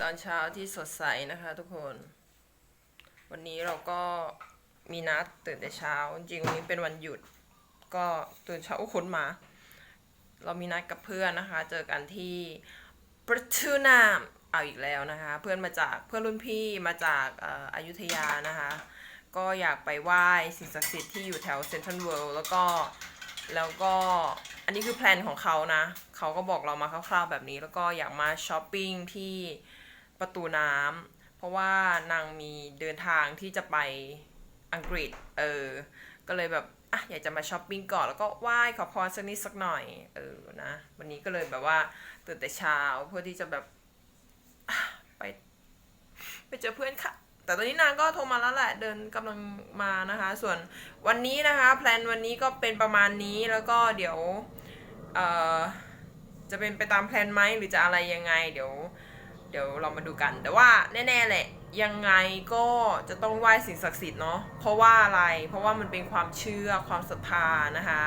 ตอนเช้าที่สดใสนะคะทุกคน วันนี้เราก็มีนัดตื่นแต่เช้า จริงวันนี้เป็นวันหยุด ก็ตื่นเช้าอุคนมา เรามีนัดกับเพื่อนนะคะ เจอกันที่ประตูน้ำเอาอีกแล้วนะคะ เพื่อนมาจากเพื่อนรุ่นพี่มาจากอ่ออยุธยานะคะ ก็อยากไปไหว้สิ่งศักดิ์สิทธิ์ที่อยู่แถวเซ็นทรัลเวิลด์แล้วก็แล้วก็อันนี้คือแพลนของเขานะ เขาก็บอกเรามาคร่าวๆแบบนี้ แล้วก็อยากมาช้อปปิ้งที่ ประตูน้ำเพราะว่านางมีเดินทางที่จะไปอังกฤษ เออ ก็เลยแบบอะอยากจะมาช้อปปิ้งก่อนแล้วก็ไหว้ขอพรสักนิดสักหน่อย เออนะ วันนี้ก็เลยแบบว่าตื่นแต่เช้าเพื่อที่จะแบบไปไปเจอเพื่อนค่ะ แต่ตอนนี้นางก็โทรมาแล้วแหละเดินกำลังมานะคะ ส่วนวันนี้นะคะแพลนวันนี้ก็เป็นประมาณนี้แล้วก็เดี๋ยวเอ่อจะเป็นไปตามแพลนไหมหรือจะอะไรยังไง เดี๋ยว เดี๋ยวเรามาดูกัน แต่ว่าแน่ๆแหละยังไงก็จะต้องไหว้สิ่งศักดิ์สิทธิ์เนาะเพราะว่าอะไรเพราะว่ามันเป็นความเชื่อความศรัทธานะคะ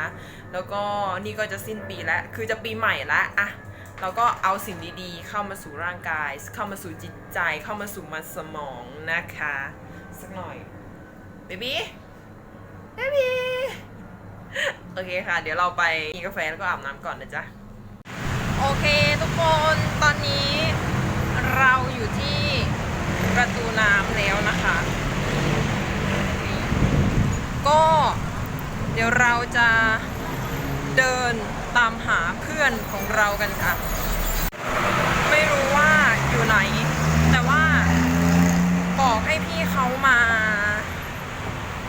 แล้วก็นี่ก็จะสิ้นปีแล้ว คือจะปีใหม่แล้วอะเราก็เอาสิ่งดีๆ เข้ามาสู่ร่างกาย เข้ามาสู่จิตใจเข้ามาสู่มันสมองนะคะ สักหน่อยเบบี้เบบี้โอเคค่ะ เดี๋ยวเราไปกินกาแฟแล้วก็อาบน้ำก่อนนะจ๊ะ โอเคทุกคนตอนนี้ เราอยู่ที่ประตูน้ำแล้วนะคะนี่ก็เดี๋ยวเราจะเดินตามหาเพื่อนของเรากันค่ะ ไม่รู้ว่าอยู่ไหน แต่ว่าบอกให้พี่เขามา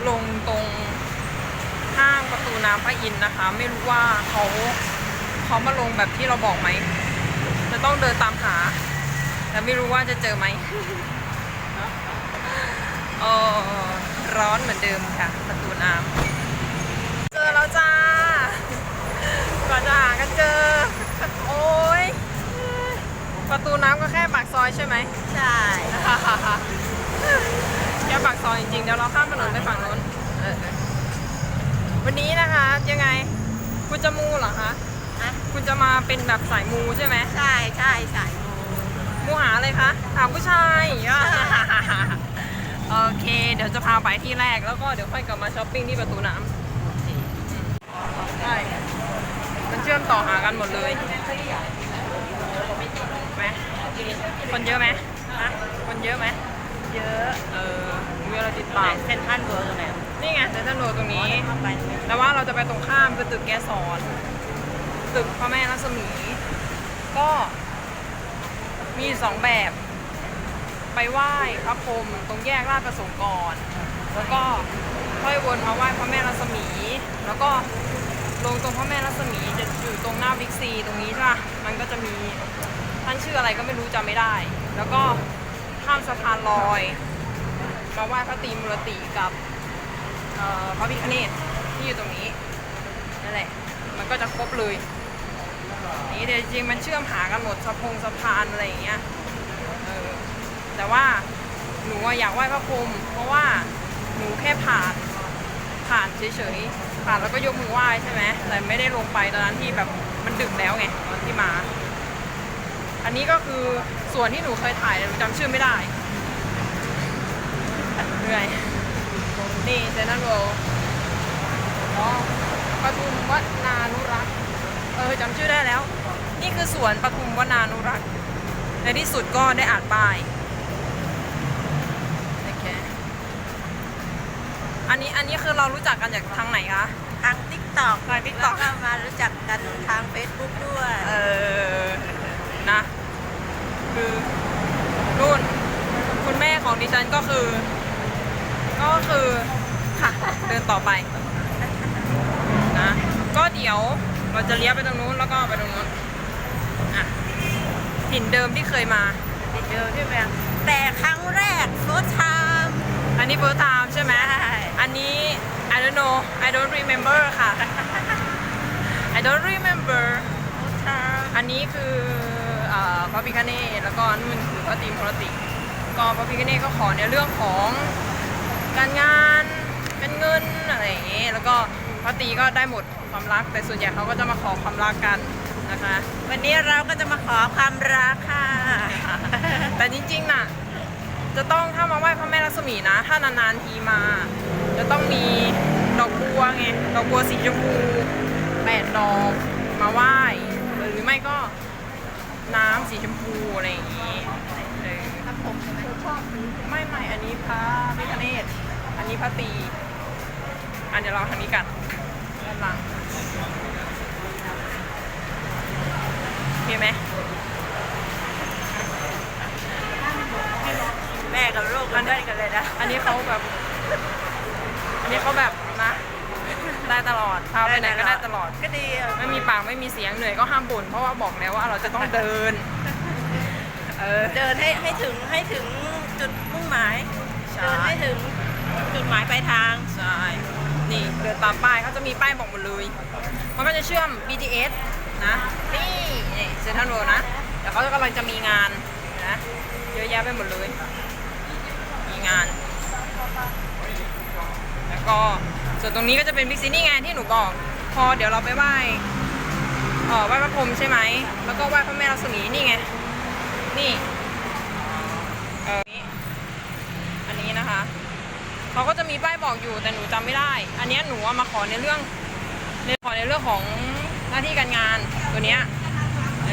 ลงตรงห้างประตูน้ำพระอินทร์นะคะ ไม่รู้ว่าเขาเขามาลงแบบที่เราบอกไหม จะต้องเดินตามหา แต่ไม่รู้ว่าจะเจอไหมเออร้อนเหมือนเดิมค่ะ ประตูน้ำเจอแล้วจ้ากว่าจะหากันเจอ โอ้ยประตูน้ำก็แค่ปากซอยใช่ไหมใช่แค่ปากซอยจริงๆเดี๋ยวเราข้ามถนนไปฝั่งโน้นเออวันนี้นะคะยังไงคุณจะมูเหรอคะอะคุณจะมาเป็นแบบสายมูใช่ไหมใช่ใช่สาย มูมูหาอะไรคะหาผู้ชายอะโอเค เดี๋ยวจะพาไปที่แรกแล้วก็เดี๋ยวค่อยกลับมาช้อปปิ้งที่ประตูน้ำใช่มันเชื่อมต่อหากันหมดเลยไหมคนเยอะไหมฮะคนเยอะไหมเยอะ เออเวลาติดตามเซนทรัลเวิร์ตรงไหนนี่ไงเซนทรัลโรตรงนี้เข้าไปแต่ว่าเราจะไปตรงข้ามคือตึกแกสอนตึกพระแม่รัศมี ก็ มีสองแบบ ไปไหว้พระพรหมตรงแยกราชประสงค์ก่อน แล้วก็ค่อยวนมาไหว้พระแม่รัศมี แล้วก็ลงตรงพระแม่รัศมีจะอยู่ตรงหน้าบิ๊กซีตรงนี้ใช่ปะมันก็จะมีท่านชื่ออะไรก็ไม่รู้จำไม่ได้ แล้วก็ข้ามสะพานลอย มาไหว้พระตรีมุรติกับพระพิคเนตที่อยู่ตรงนี้นั่นแหละมันก็จะครบเลย นี่แต่จริงมันเชื่อมหากันหมดสะพงสะพานอะไรอย่างเงี้ยเออแต่ว่าหนูอยากไหว้พระพรหมเพราะว่าหนูแค่ผ่านผ่านเฉยๆผ่านแล้วก็ยกมือไหว้ใช่ไหมแต่ไม่ได้ลงไปตอนนั้นที่แบบมันดึกแล้วไงตอนที่มา อันนี้ก็คือส่วนที่หนูเคยถ่ายแต่หนูจำชื่อไม่ได้เหนื่อยนี่เซนทรัลโรอ๋อปทุมวนานุรักษ์ ออจำชื่อได้แล้ว นี่คือสวนปทุมวนานุรักษ์ในที่สุดก็ได้อ่านป้ายโอเคอันนี้อันนี้คือเรารู้จักกันจากทางไหนคะ ทางทิกตอกทาง TikTok แล้วก็มารู้จักกันทางเฟซบุ๊กด้วยเออนะ คือนู่น คุณแม่ของดิฉันก็คือ ก็คือ ค่ะ เดินต่อไป นะ ก็เดี๋ยว เราจะเลี้ยวไปตรงนู้นแล้วก็ไปตรงนู้นอะถิ่นเดิมที่เคยมาติดเดิมที่แบงแต่ครั้งแรกโฟร์ไทม์อันนี้ first time ใช่ไหมใช่อันนี้ I don't know I don't remember ค่ะ I don't remember โฟร์ไทม์อันนี้คือเอ่อพระพิคเนตแล้วก็นู่นคือพระตรีมุรติก็พระพิคเนตก็ขอในเรื่องของการงานการเงินอะไรอย่างเงี้ยแล้วก็ พระตรีก็ได้หมดความรัก แต่ส่วนใหญ่เขาก็จะมาขอความรักกันนะคะ วันนี้เราก็จะมาขอความรักค่ะ แต่จริงๆน่ะ จะต้องถ้ามาไหว้พระแม่ลักษมีนะ ถ้านานๆทีมา จะต้องมีดอกบัวไง ดอกบัวสีชมพูแปดดอกมาไหว้ หรือไม่ก็น้ำสีชมพูอะไรอย่างนี้ไม่ไม่อันนี้พระพิฆเนศอันนี้พระตี อันเดี๋ยวเราทางนี้กัน ด้านหลังโอเคไหมแม่กับลูกกันด้วยกันเลยนะ อันนี้เขาแบบ อันนี้เขาแบบนะ ได้ตลอดพาไปไหนก็ได้ตลอด ก็ดีอะไม่มีปากไม่มีเสียงเหนื่อยก็ห้ามบ่นเพราะว่าบอกแล้วว่าเราจะต้องเดิน เออ เดินให้ให้ถึงให้ถึงจุดมุ่งหมาย ใช่ เดินให้ถึงจุดหมายปลายทาง ใช่ นี่เดินตามป้ายเขาจะมีป้ายบอกหมดเลย มันก็จะเชื่อม BTS นะ นี่เซนทรัลโรนะแต่เขากำลังจะมีงานนะ เยอะแยะไปหมดเลย มีงาน แล้วก็ส่วนตรงนี้ก็จะเป็นบิ๊กซีนี่ไงที่หนูบอก พอเดี๋ยวเราไปไหว้เออไหว้พระพรหมใช่ไหม แล้วก็ไหว้พระแม่ลักษมีนี่ไง นี่ เออนี่อันนี้นะคะ เขาก็จะมีป้ายบอกอยู่แต่หนูจำไม่ได้ อันนี้หนูเอามาขอในเรื่องในขอในเรื่องของหน้าที่การงานตัวเนี้ยเอ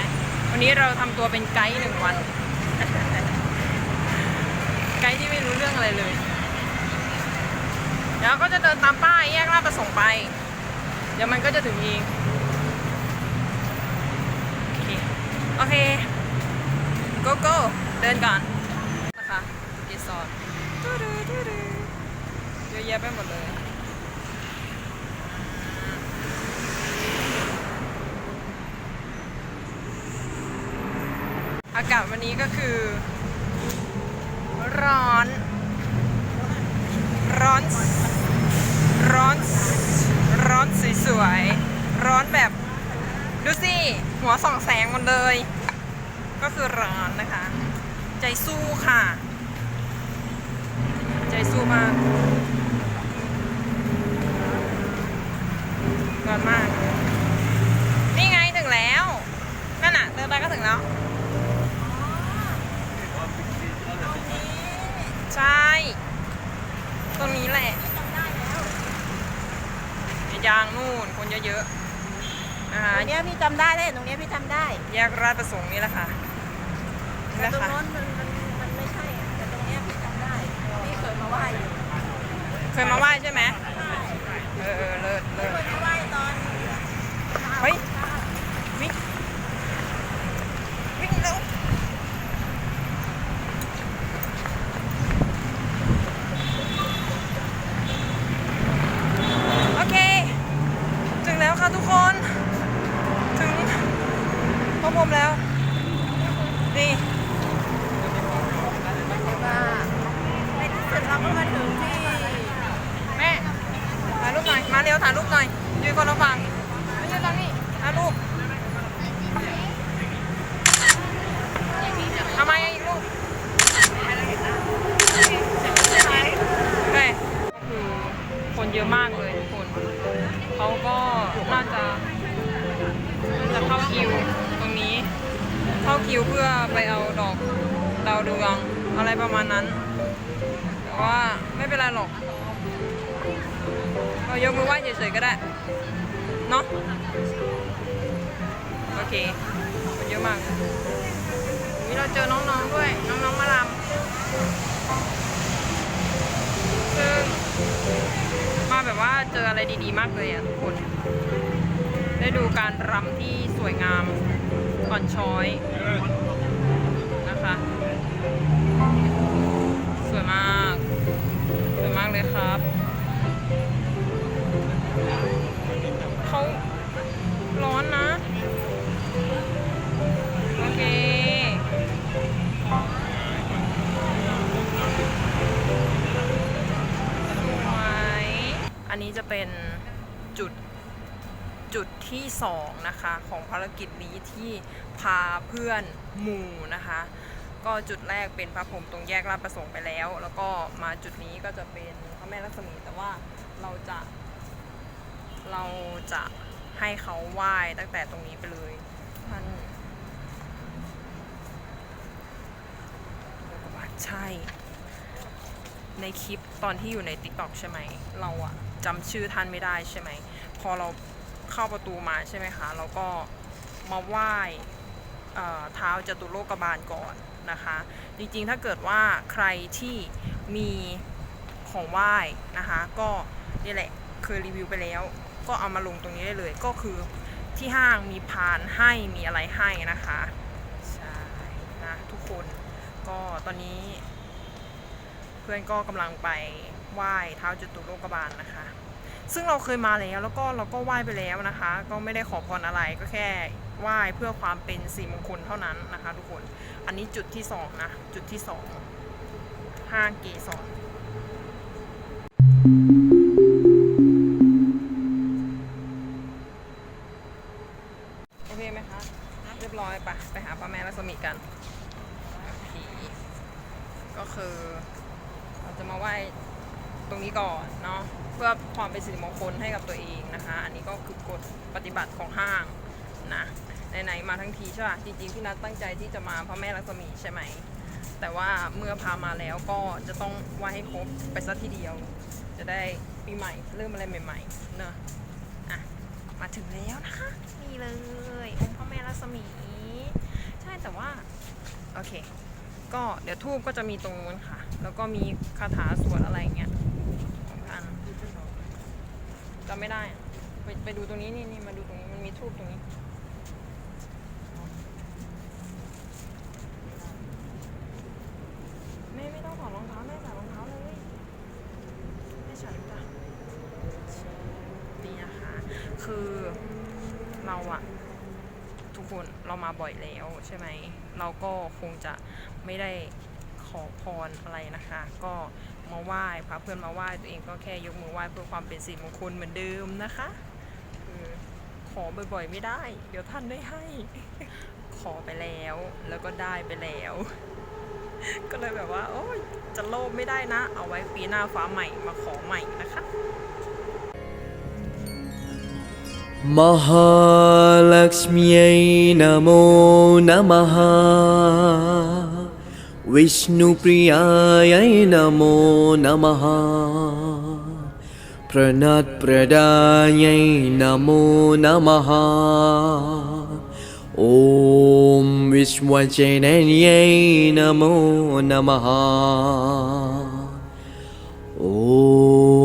อวันนี้เราทำตัวเป็นไกด์หนึ่งวัน ไกด์ที่ไม่รู้เรื่องอะไรเลยเดี๋ยวก็จะเดินตามป้ายแยกลาดประสงค์ไป เดี๋ยวมันก็จะถึงเองโอเค โอเค go go เดินก่อนนะคะรีสอร์ท ตูดูตูดูเยอะ แยะไปหมดเลยอากาศวันนี้ก็คือ ร้อน ร้อน ร้อน ร้อนสวยๆ ร้อนแบบ ดูสิ หัวส่องแสงหมดเลย ก็คือร้อนนะคะ ใจสู้ค่ะ ใจสู้มาก ร้อนมาก นี่ไงถึงแล้วนั่นน่ะเดินไปก็ถึงแล้วใช่ ตรงนี้แหละไอ้ยางนู่นคนเยอะๆนะคะตรงเนี้ยพี่จำได้เลยตรงเนี้ยพี่จำได้ แยกราชประสงค์นี่แหละค่ะนี่แหแต่ละตรงค่ะโน้นมันมันมันไม่ใช่อะแต่ตรงเนี้ยพี่จำได้พี่เคยมาไหว้อยู่เคยมาไหว้ใช่ไหมเออเออเลิศเลิศ เคยมาไหว้ตอน เฮ้ย วิ่งวิ่งเร็วโอเค ถึง แล้วค่ะทุกคน ถึงพระพรมแล้ว นี่ เรายกมือไหว้เฉยๆก็ได้ เนาะโอเคคนเยอะมากนี่เราเจอน้องๆด้วย น้องๆมาลำซึ่งมาแบบว่าเจออะไรดีๆมากเลยอะทุกคน ได้ดูการรำที่สวยงามอ่อนช้อยนะคะ สวยมาก เลยครับเขาร้อนนะ โอเค สวย อันนี้จะเป็นจุดจุดที่สองนะคะ ของภารกิจนี้ที่พาเพื่อนหมู่นะคะ ก็จุดแรกเป็นพระพรหมตรงแยกลาดประสงค์ไปแล้ว แล้วก็มาจุดนี้ก็จะเป็น พระแม่ลักษมีแต่ว่าเราจะ เราจะให้เขาไหว้ตั้งแต่ตรงนี้ไปเลยท่านโลกบาลใช่ ในคลิปตอนที่อยู่ใน t ิ k t o k ใช่ไหม เราอะจำชื่อท่านไม่ได้ใช่ไหม พอเราเข้าประตูมาใช่ไหมคะ เราก็มาไหว้เท้าจตุโลกบาลก่อนนะคะ จริงๆ ถ้าเกิดว่าใครที่มี ของไหว้นะคะ ก็นี่แหละเคยรีวิวไปแล้ว ก็เอามาลงตรงนี้ได้เลย ก็คือที่ห้างมีพานให้มีอะไรให้นะคะใช่นะทุกคนก็ตอนนี้ เพื่อนก็กำลังไปไหว้เท้าจตุโลกบาลนะคะ ซึ่งเราเคยมาแล้วแล้วก็เราก็ไหว้ไปแล้วนะคะ ก็ไม่ได้ขอพรอะไรก็แค่ไหว้เพื่อความเป็นสีมงคลเท่านั้นนะคะ ทุกคนอันนี้จุดที่สองนะจุดที่สองห้างเกสร โอเคไหมคะ เรียบร้อยปะไปหาป้าแม่รัศมีกันผีก็คือเราจะมาไหว้ตรงนี้ก่อนเนาะเพื่อความเป็นสิริมงคลให้กับตัวเองนะคะ อันนี้ก็คือกฎปฏิบัติของห้างนะไหนๆมาทั้งทีใช่ป่ะจริงๆพี่นัทตั้งใจที่จะมาพระแม่ลักษมีใช่ไหมแต่ว่าเมื่อพามาแล้วก็จะต้องไหว้ให้ครบไปซะทีเดียว จะได้ปีใหม่เริ่มอะไรใหม่ๆเนอะอะมาถึงแล้วนะคะนี่เลยองค์พระแม่ลักษมี ใช่แต่ว่าโอเค ก็เดี๋ยวทูบก็จะมีตรงนู้นค่ะ แล้วก็มีคาถาสวดอะไรอย่างเงี้ยของท่านจำไม่ได้ ไปไปดูตรงนี้นี่นี่มาดูตรงนี้มันมีทูบตรงนี้ ไม่ไม่ต้องถอดรองเท้าแม่ใส่รองเท้าเลยไม่ใส่จ้ะนี่นะคะ คือเราอะทุกคนเรามา บ่อยแล้วใช่ไหมเราก็คงจะไม่ได้ขอพรอะไรนะคะ ก็มาไหว้พาเพื่อนมาไหว้ตัวเองก็แค่ยกมือไหว้เพื่อความเป็นสิริมงคลเหมือนเดิมนะคะคือขอบ่อยๆไม่ได้ เดี๋ยวท่านไม่ให้ ขอไปแล้วแล้วก็ได้ไปแล้ว ก็เลยแบบว่า โอ้ยจะโลภไม่ได้นะ เอาไว้ปีหน้าฟ้าใหม่มาขอใหม่นะคะ महालक्ष्म्यै नमो नमः। विष्णुप्रियायै नमो नमः। प्रणतप्रदायै नमो नमः। ॐ विश्वजनन्यै नमो नमः। ॐ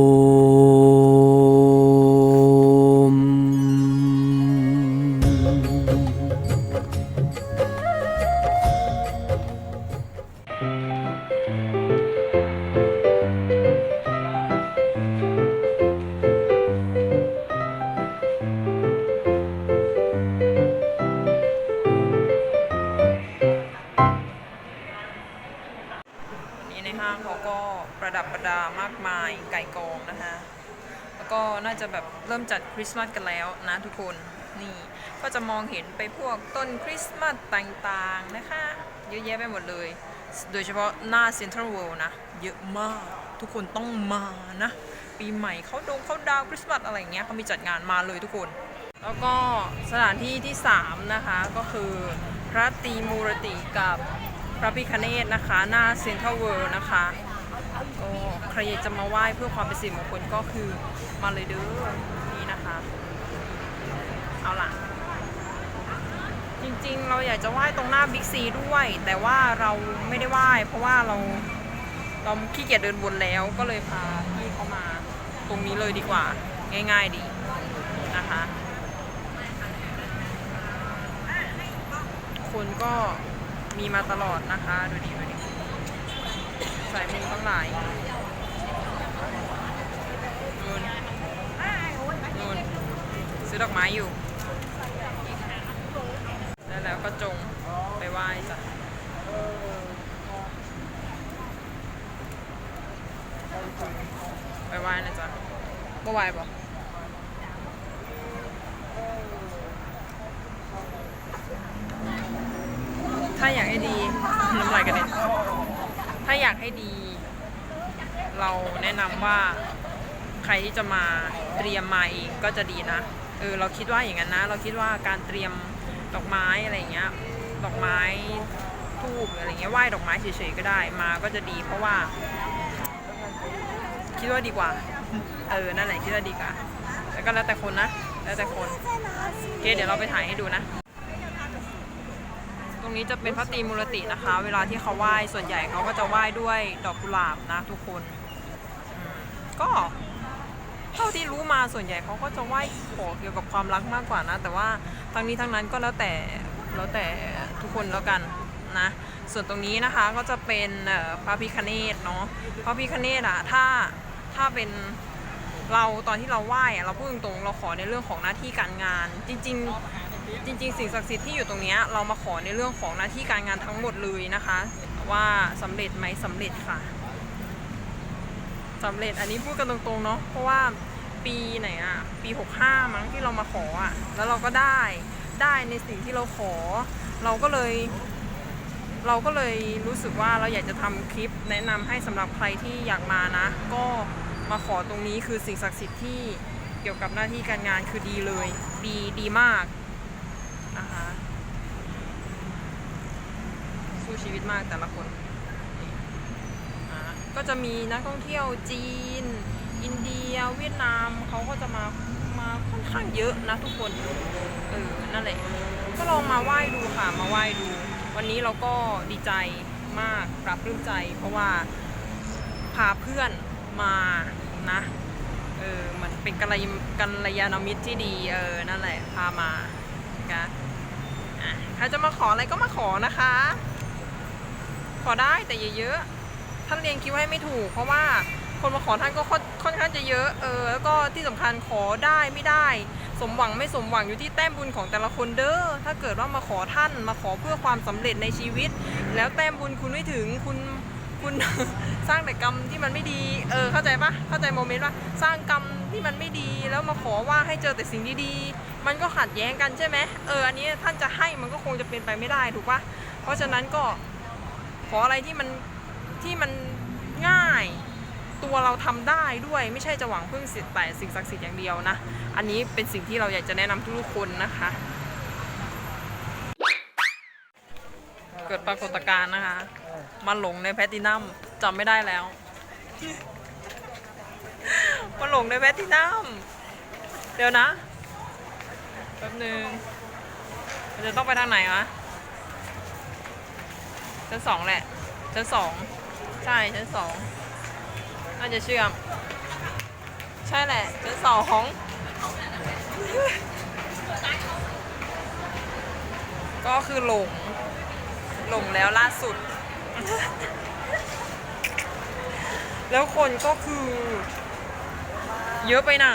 คริสต์มาสกันแล้วนะทุกคนนี่ก็จะมองเห็นไปพวกต้นคริสต์มาสต่างๆนะคะเยอะแยะไปหมดเลย โดยเฉพาะหน้าเซ็นทรัลเวิลด์นะ เยอะมากทุกคนต้องมานะ ปีใหม่เขาดงเขาดาวคริสต์มาสอะไรเงี้ยเขามีจัดงานมาเลยทุกคน แล้วก็สถานที่ที่ 3 นะคะ ก็คือพระตีมูรติกับพระพิคเนตนะคะ หน้าเซ็นทรัลเวิลด์นะคะก็ใครอยากจะมาไหว้เพื่อความเป็นสิริมงคลก็คือมาเลยเด้อ เอาล่ะ จริงๆ เราอยากจะไหว้ตรงหน้าบิ๊กซีด้วย แต่ว่าเราไม่ได้ไหว้เพราะว่าเราเราขี้เกียจเดินวนแล้วก็เลยพาพี่เขามา ตรงนี้เลยดีกว่า ง่ายๆดีนะคะ คนก็มีมาตลอดนะคะ ดูดิดูดิสายมูทั้งหลายนู่นนู่นซื้อดอกไม้อยู่ แล้วก็จงไปไหว้จ้ะไปไหว้นะจ๊ะเมื่ไหว้ปะถ้าอยากให้ดีน้ำลายกันเด็นถ้าอยากให้ดี เราแนะนำว่าใครที่จะมาเตรียมมาเองก็จะดีนะ เออเราคิดว่าอย่างนั้นนะ เราคิดว่าการเตรียม ดอกไม้อะไรเงี้ย ดอกไม้ทูบอะไรเงี้ยไหว้ดอกไม้เฉยๆก็ได้มาก็จะดีเพราะว่า คิดว่าดีกว่า เออ นั่นแหละคิดว่าดีกว่า แล้วก็แล้วแต่คนนะ แล้วแต่คนโอเคเดี๋ยวเราไปถ่ายให้ดูนะ ตรงนี้จะเป็นพระตรีมูรตินะคะ เวลาที่เขาไหว้ส่วนใหญ่เขาก็จะไหว้ด้วยดอกกุหลาบนะทุกคน ก็ เท่าที่รู้มาส่วนใหญ่เขาก็จะไหว้ขอเกี่ยวกับความรักมากกว่านะ แต่ว่าทั้งนี้ทั้งนั้นก็แล้วแต่แล้วแต่ทุกคนแล้วกันนะส่วนตรงนี้นะคะก็จะเป็นพระพิคเนตเนาะพระพิคเนตอะถ้าถ้าเป็นเราตอนที่เราไหว้เราพูดตรงๆเราขอในเรื่องของหน้าที่การงาน จริง ๆ จริง ๆ สิ่งศักดิ์สิทธิ์ที่อยู่ตรงนี้เรามาขอในเรื่องของหน้าที่การงานทั้งหมดเลยนะคะ ว่าสำเร็จไหมสำเร็จค่ะ สำเร็จ อันนี้พูดกันตรงๆเนาะเพราะว่าปีไหนอะปี 65 มั้งที่เรามาขออะแล้วเราก็ได้ได้ในสิ่งที่เราขอ เราก็เลย เราก็เลยรู้สึกว่าเราอยากจะทำคลิปแนะนำให้สำหรับใครที่อยากมานะ ก็มาขอตรงนี้คือสิ่งศักดิ์สิทธิ์ที่เกี่ยวกับหน้าที่การงานคือดีเลย ดีดีมากนะคะสู้ชีวิตมากแต่ละคน ก็จะมีนักท่องเที่ยวจีน อินเดีย เวียดนามเขาก็จะมามาค่อนข้างเยอะนะทุกคนเออนั่นแหละก็ลองมาไหว้ดูค่ะมาไหว้ดู วันนี้เราก็ดีใจมากปรับปลื้มใจ เพราะว่าพาเพื่อนมานะเออมันเป็นกัลยกัลยาณมิตรที่ดีเออนั่นแหละพามานะใครจะมาขออะไรก็มาขอนะคะ ขอได้แต่เยอะ ท่านเรียงคิวให้ไม่ถูก เพราะว่าคนมาขอท่านก็ค่อนข้างจะเยอะเออแล้วก็ที่สำคัญขอได้ไม่ได้ สมหวังไม่สมหวังอยู่ที่แต้มบุญของแต่ละคนเด้อถ้าเกิดว่ามาขอท่านมาขอเพื่อความสำเร็จในชีวิต แล้วแต้มบุญคุณไม่ถึงคุณคุณสร้างแต่กรรมที่มันไม่ดี เออเข้าใจปะเข้าใจโมเมนต์ปะสร้างกรรมที่มันไม่ดีแล้วมาขอว่าให้เจอแต่สิ่งดีๆ มันก็ขัดแย้งกันใช่ไหมเอออันนี้ท่านจะให้มันก็คงจะเป็นไปไม่ได้ถูกปะเพราะฉะนั้นก็ขออะไรที่มัน ที่มันง่าย ตัวเราทำได้ด้วยไม่ใช่จะหวังพึ่งสิ่งแต่สิ่งศักดิ์สิทธิ์อย่างเดียวนะ อันนี้เป็นสิ่งที่เราอยากจะแนะนำทุกคนนะคะ เกิดปรากฏการณ์นะคะมาหลงในแพตตินัมจำไม่ได้แล้วมาหลงในแพตตินัมเดี๋ยวนะแป๊บนึงมันจะต้องไปทางไหนวะชั้นสองแหละชั้นสอง ใช่ชั้นสองน่าจะเชื่อม ใช่แหละชั้นสองของก็คือหลง หลงแล้วล่าสุด แล้วคนก็คือ เยอะไปไหน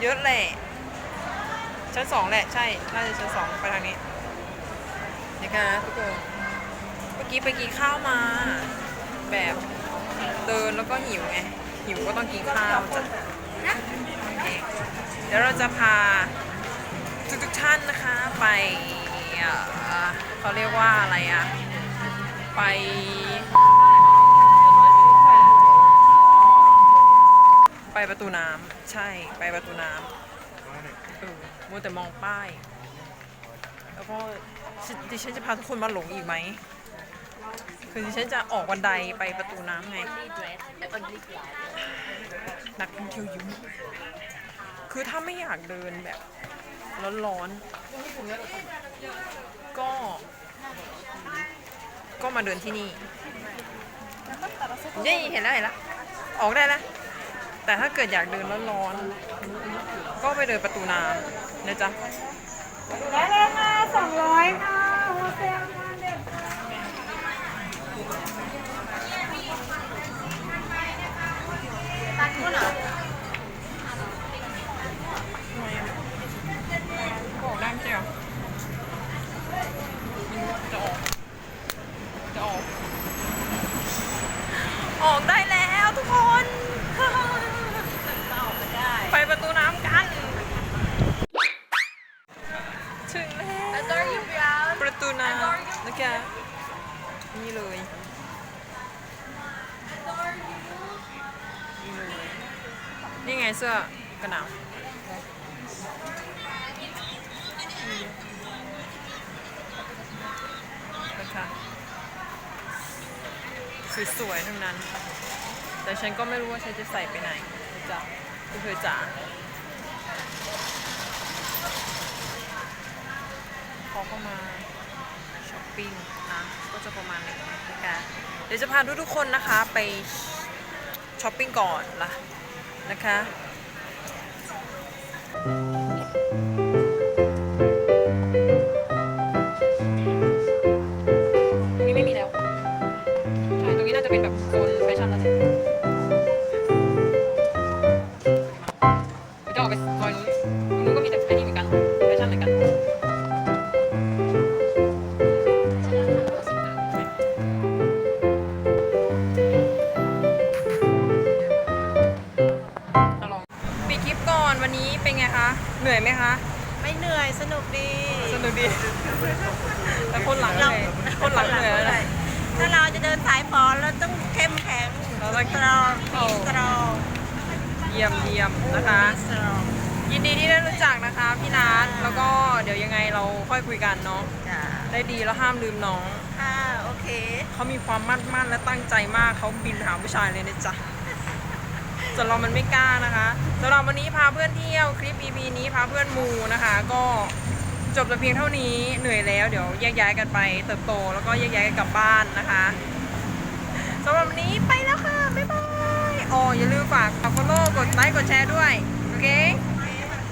เยอะแหละ ชั้นสองแหละใช่ น่าจะชั้นสองไปทางนี้นะคะทุกคน เมื่อกี้ไปกินข้าวมา แบบเดินแล้วก็หิวไง หิวก็ต้องกินข้าวจ้ะโอเคเดี๋ยวเราจะพาทุกทุกๆท่านนะคะไปเอ่อเขาเรียกว่าอะไรอะไปไปประตูน้ำใช่ไปประตูน้ำเออมัวแต่มองป้าย แล้วก็ฉันดิฉันจะพาทุกคนมาหลงอีกไหม คือฉันจะออกบันไดไปประตูน้ำไง นักท่องเที่ยวเยุ่งคือถ้าไม่อยากเดินแบบ ร้อนๆ ก็ ก็มาเดินที่นี่เย้เห็นแล้วเห็นแล้ว ออกได้แล้ว แต่ถ้าเกิดอยากเดินร้อนๆ ก็ไปเดินประตูน้ำนะจ๊ะ ได้เลยค่ะสองร้อยค่ะโฮเซลมาเด็ด บอกได้ไม่ใช่เหรอจะออก จะออก ออกได้แล้วทุกคน ไปประตูน้ำกัน ถึงแล้วประตูน้ำนะคะ นี่เลยนี่ไงเสื้อกันหนาวนะคะสวยทั้งนั้น แต่ฉันก็ไม่รู้ว่าฉันจะใส่ไปไหนจะคุณเคจ๋าเขาก็มาช้อปปิ้ง ก็จะประมาณนี้นะคะเดี๋ยวจะพาทุกๆคนนะคะไปช้อปปิ้งก่อนละนะคะ สตรอง เยี่ยมเยี่ยมนะคะสตรองยินดีที่ได้รู้จักนะคะพี่นัทแล้วก็เดี๋ยวยังไงเราค่อยคุยกันเนาะจ้าได้ดีแล้วห้ามลืมน้อง ค่ะ โอเค เขามีความมั่นมั่นและตั้งใจมากเขาบินหาผู้ชายเลยนะจ๊ะส่วนเรามันไม่กล้านะคะสำหรับวันนี้พาเพื่อนเที่ยวคลิป EP นี้พาเพื่อนมูนะคะ ก็จบแต่เพียงเท่านี้เหนื่อยแล้วเดี๋ยวแยกย้ายกันไปเติบโต แล้วก็แยกย้ายกันกลับบ้านนะคะสำหรับวันนี้ไปแล้วค่ะ บ๊ายบาย อ๋ออย่าลืมฝากกด follow กดไลค์กดแชร์ด้วย โอเค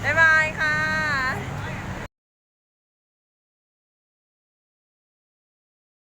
บ๊ายบายค่ะ